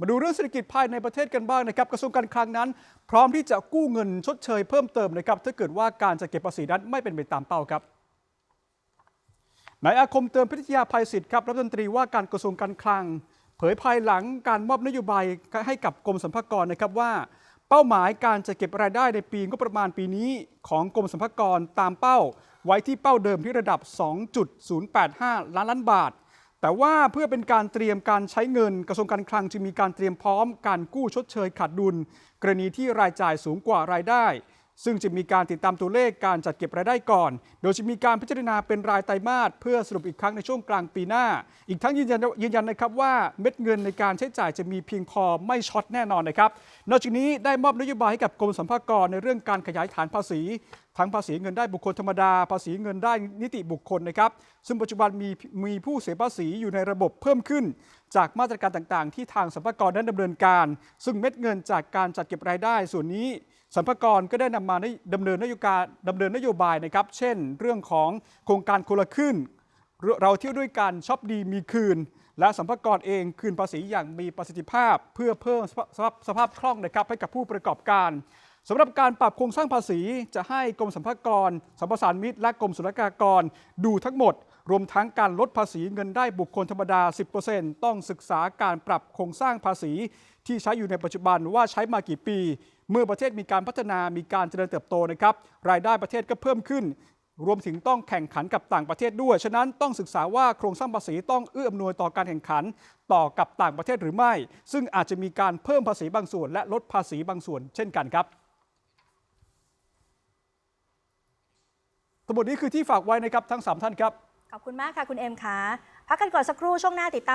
มาดูเรื่องเศรษฐกิจภายในประเทศกันบ้างนะครับกระทรวงการคลังนั้น พร้อมที่จะกู้เงินชดเชยเพิ่มเติมนะครับถ้าเกิดว่าการจะเก็บภาษีนั้นไม่เป็นไปตามเป้าครับนายอาคมเติมพิทยาภัยศิษย์ครับรัฐมนตรีว่าการกระทรวงการคลัง เผยภายหลังการมอบนโยบายให้กับกรมสรรพากรนะครับว่า เป้าหมายการจะเก็บรายได้ในปีงบประมาณปีนี้ของกรมสรรพากรตามเป้า ไว้ที่เป้าเดิมที่ระดับ 2.085 ล้านล้านบาท แต่ว่าเพื่อเป็นการเตรียมการใช้เงิน กระทรวงการคลังจึงมีการเตรียมพร้อมการกู้ชดเชยขาดดุล กรณีที่รายจ่ายสูงกว่ารายได้ ซึ่งจะมีการติดตามตัวเลขการจัดเก็บรายได้ก่อน โดยจะมีการพิจารณาเป็นรายไตรมาสเพื่อสรุปอีกครั้งในช่วงกลางปีหน้า อีกทั้งยืนยันยืนยันนะครับว่าเม็ดเงินในการใช้จ่ายจะมีเพียงพอไม่ช็อตแน่นอนนะครับ นอกจากนี้ได้มอบนโยบายให้กับกรมสรรพากรในเรื่องการขยายฐานภาษี ทั้งภาษีเงินได้บุคคลธรรมดา ภาษีเงินได้นิติบุคคลนะครับ ซึ่งปัจจุบันมีมีผู้เสียภาษีอยู่ในระบบเพิ่มขึ้น จากมาตรการต่างๆ ที่ทางสรรพากรนั้นดำเนินการ ซึ่งเม็ดเงินจากการจัดเก็บรายได้ส่วนนี้สรรพากรก็ได้นำมาดำเนินนโยบายดำเนินนโยบายนะครับ เช่น เรื่องของโครงการคนละครึ่งเราเที่ยวด้วยกันช็อปดีมีคืน และสัมภากรเองคืนภาษีอย่างมีประสิทธิภาพ เพื่อเพิ่มสภาพสภาพคล่องนะครับให้กับผู้ประกอบการ สำหรับการปรับโครงสร้างภาษีจะให้กรมสัมภากรสัมปทานมิตร และกรมศุลกากร ดูทั้งหมด รวมทั้งการลดภาษีเงินได้บุคคลธรรมดา 10%ต้องศึกษาการปรับโครงสร้างภาษี ที่ใช้อยู่ในปัจจุบันว่าใช้มากี่ปี เมื่อประเทศมีการพัฒนามีการเจริญเติบโตนะครับ รายได้ประเทศก็เพิ่มขึ้น รวมถึงต้องแข่งขันกับต่างประเทศด้วย ฉะนั้นต้องศึกษาว่าโครงสร้างภาษีต้องเอื้ออำนวยต่อการแข่งขันต่อกับต่างประเทศหรือไม่ ซึ่งอาจจะมีการเพิ่มภาษีบางส่วน และลดภาษีบางส่วน เช่นกันครับ ทั้งหมดนี้คือที่ฝากไว้นะครับทั้ง 3 ท่านครับ ขอบคุณมากค่ะคุณเอ็มค่ะ พักกันก่อนสักครู่ช่วงหน้าติดตาม